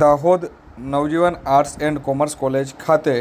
Dahod Navjivan arts and commerce college ખાતે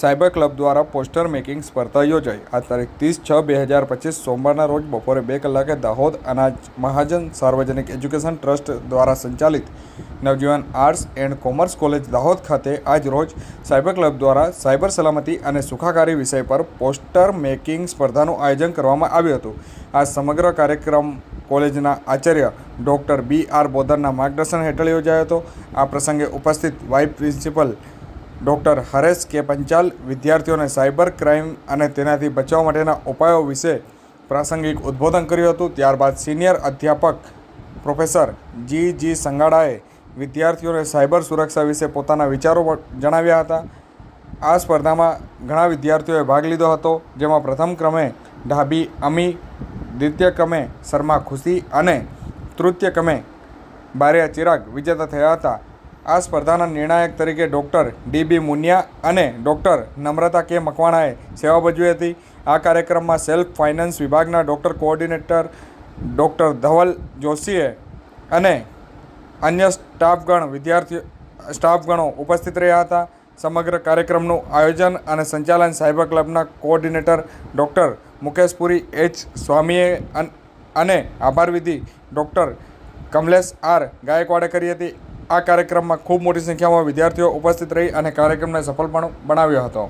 cyber club દ્વારા poster making સ્પર્ધા યોજાઈ. આ તારીખ ત્રીસ છ બે હજાર પચીસ સોમવારના રોજ બપોરે બે કલાકે દાહોદ અનાજ મહાજન સાર્વજનિક એજ્યુકેશન ટ્રસ્ટ દ્વારા સંચાલિત Navjivan arts and commerce college Dahod ખાતે આજ રોજ સાયબર ક્લબ દ્વારા સાયબર સલામતી અને સુખાકારી વિષય પર પોસ્ટર મેકિંગ સ્પર્ધાનું આયોજન કરવામાં આવ્યું હતું. આ સમગ્ર કાર્યક્રમ કોલેજના આચાર્ય ડૉક્ટર બી આર બોદરના માર્ગદર્શન હેઠળ યોજાયો હતો. આ પ્રસંગે ઉપસ્થિત વાઇસ પ્રિન્સિપલ ડૉક્ટર હરેશ કે પંચાલ, વિદ્યાર્થીઓને સાયબર ક્રાઇમ અને તેનાથી બચવા માટેના ઉપાયો વિશે પ્રાસંગિક ઉદ્બોધન કર્યું હતું. ત્યારબાદ સિનિયર અધ્યાપક પ્રોફેસર જી જી સંગાડાએ વિદ્યાર્થીઓને સાયબર સુરક્ષા વિશે પોતાના વિચારો જણાવ્યા હતા. આ સ્પર્ધામાં ઘણા વિદ્યાર્થીઓએ ભાગ લીધો હતો, જેમાં પ્રથમ ક્રમે ઢાબી અમી દ્વિતીય ક્રમે શર્મા ખુશી અને તૃતીય ક્રમે બારિયા ચિરાગ વિજેતા થયા હતા. આ સ્પર્ધાના નિર્ણાયક તરીકે ડૉક્ટર ડી બી મુનિયા અને ડૉક્ટર નમ્રતા કે મકવાણાએ સેવા ભજવી હતી. આ કાર્યક્રમમાં સેલ્ફ ફાઇનાન્સ વિભાગના ડૉક્ટર કોઓર્ડિનેટર ડૉક્ટર ધવલ જોશીએ અને અન્ય સ્ટાફગણ વિદ્યાર્થીઓ, સ્ટાફગણો ઉપસ્થિત રહ્યા હતા. સમગ્ર કાર્યક્રમનું આયોજન અને સંચાલન સાયબર ક્લબના કોઓર્ડિનેટર ડૉક્ટર મુકેશપુરી એચ. સ્વામીએ અને આભારવિધિ ડૉક્ટર કમલેશ આર. ગાયકવાડે કરી હતી. આ કાર્યક્રમમાં ખૂબ મોટી સંખ્યામાં વિદ્યાર્થીઓ ઉપસ્થિત રહી અને કાર્યક્રમને સફળ પણ બનાવ્યો હતો.